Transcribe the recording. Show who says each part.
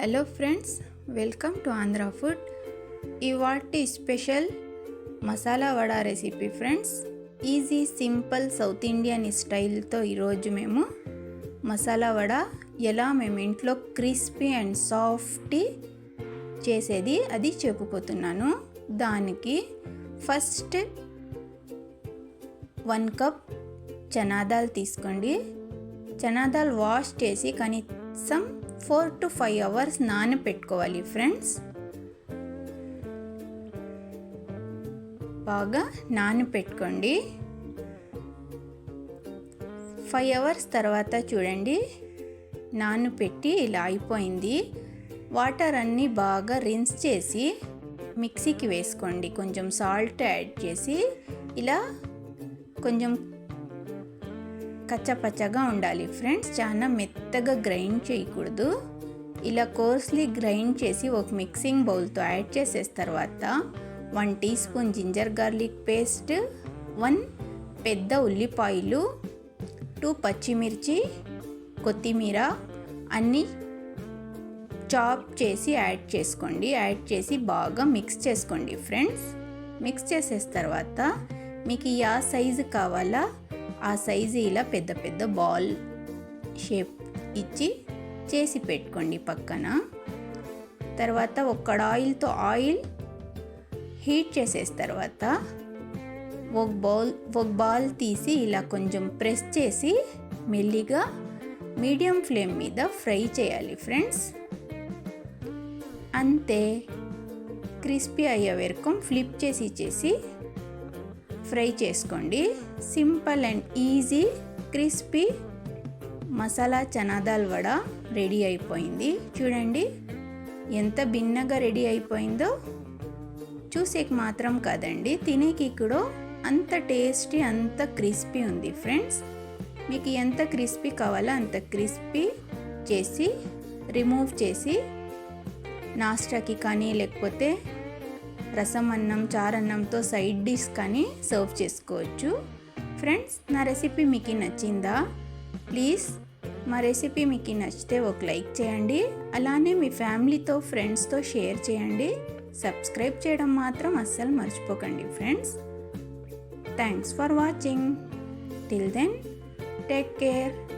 Speaker 1: Hello friends welcome to Andhra food ఇవాటి special masala vada recipe friends easy simple south Indian స్టైల్తో ఈరోజు మేము మసాలా వడ ఎలా మేము ఇంట్లో క్రిస్పీ అండ్ సాఫ్టీ చేసేది అది చెప్పిపోతున్నాను దానికి ఫస్ట్ వన్ కప్ చనాదాల్ తీసుకోండి. చనాదాల్ వాష్ చేసి కనీసం ఫోర్ టు ఫైవ్ అవర్స్ నానబెట్టుకోవాలి ఫ్రెండ్స్. బాగా నానబెట్టుకోండి ఫైవ్ అవర్స్ తర్వాత చూడండి. నానబెట్టి ఇలా అయిపోయింది. వాటర్ అన్నీ బాగా రిన్స్ చేసి మిక్సీకి వేసుకోండి. కొంచెం సాల్ట్ యాడ్ చేసి ఇలా కొంచెం కచ్చపచ్చగా ఉండాలి. ఫ్రెండ్స్ చాలా మెత్తగా గ్రైండ్ చేయకూడదు. ఇలా కోర్స్లీ గ్రైండ్ చేసి ఒక మిక్సింగ్ బౌల్తో యాడ్ చేసేసిన తర్వాత one teaspoon ginger garlic paste one పెద్ద ఉల్లిపాయలు టూ పచ్చిమిర్చి కొత్తిమీర అన్నీ చాప్ చేసి యాడ్ చేసుకోండి. యాడ్ చేసి బాగా మిక్స్ చేసుకోండి ఫ్రెండ్స్. మిక్స్ చేసేసిన తర్వాత మీకు యా సైజు కావాలా ఆ సైజు ఇలా పెద్ద పెద్ద బాల్ షేప్ ఇచ్చి చేసి పెట్టుకోండి పక్కన. తర్వాత ఒక ఆయిల్తో ఆయిల్ హీట్ చేసేసిన తర్వాత ఒక బౌల్ ఒక బాల్ తీసి ఇలా కొంచెం ప్రెస్ చేసి మెల్లిగా మీడియం ఫ్లేమ్ మీద ఫ్రై చేయాలి ఫ్రెండ్స్. అంతే. క్రిస్పీ అయ్యే వరకు ఫ్లిప్ చేసి చేసి ఫ్రై చేసుకోండి. Simple and easy crispy masala chana dal vada ready అయిపోయింది. చూడండి ఎంత భిన్నగా రెడీ అయిపోయిందో. చూసేకి మాత్రం కాదండి తినేకి కూడా అంత టేస్టీ అంత క్రిస్పీ ఉంది ఫ్రెండ్స్. మీకు ఎంత క్రిస్పీ కావాలో అంత క్రిస్పీ చేసి రిమూవ్ చేసి నాస్టాకి కానీ లేకపోతే రసం అన్నం చారన్నంతో సైడ్ డిష్ కానీ సర్వ్ చేసుకోవచ్చు. ఫ్రెండ్స్ నా రెసిపీ మీకు నచ్చిందా? ప్లీజ్ మా రెసిపీ మీకు నచ్చితే ఒక లైక్ చేయండి. అలానే మీ ఫ్యామిలీతో ఫ్రెండ్స్తో షేర్ చేయండి. సబ్స్క్రైబ్ చేయడం మాత్రం అస్సలు మర్చిపోకండి friends. Thanks for watching. Till then take care.